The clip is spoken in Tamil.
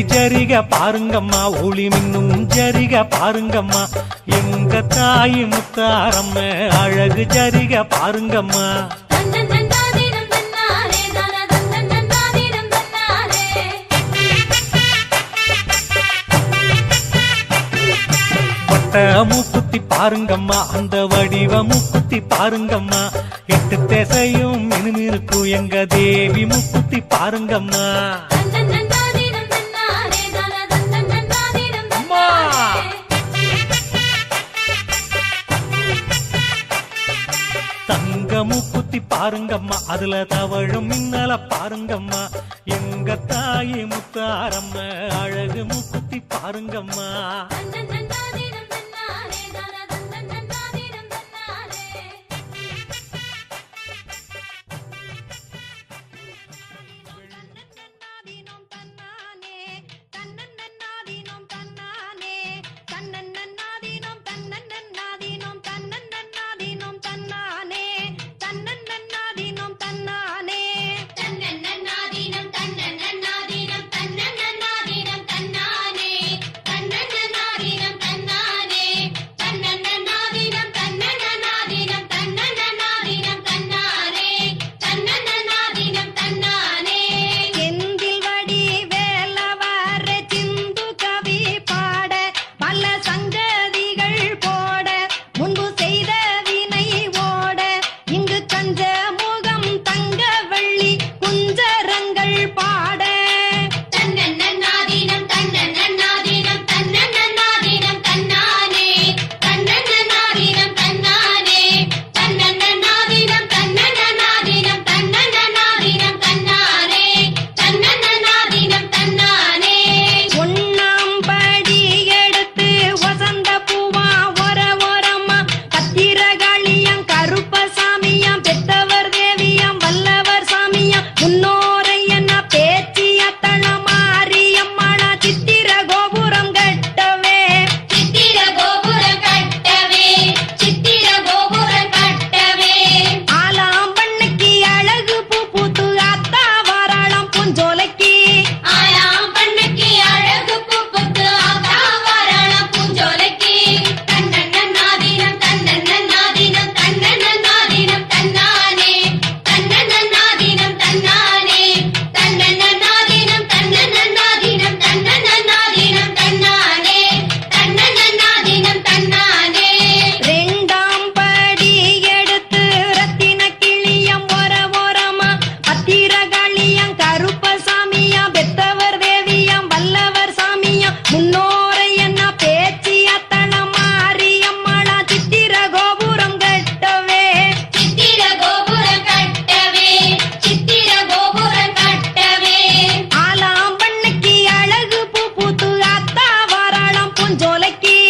ஒளி ஜரிக பாருங்கம்மா ஒளி மின்னும் ஜரிக பாருங்கம்மா. எங்க தாய் முத்தாரம்ம அழகு ஜரிக பாருங்கம்மா. மூக்குத்தி பாருங்கம்மா அந்த வடிவ மூக்குத்தி பாருங்கம்மா. எட்டு திசையும் மினுமிருக்கும் எங்க தேவி மூக்குத்தி பாருங்கம்மா. மூக்குத்தி பாருங்கம்மா அதுல தவழும் மின்னல பாருங்கம்மா. எங்க தாயி முத்தாரம்ம அழகு மூக்குத்தி பாருங்கம்மா.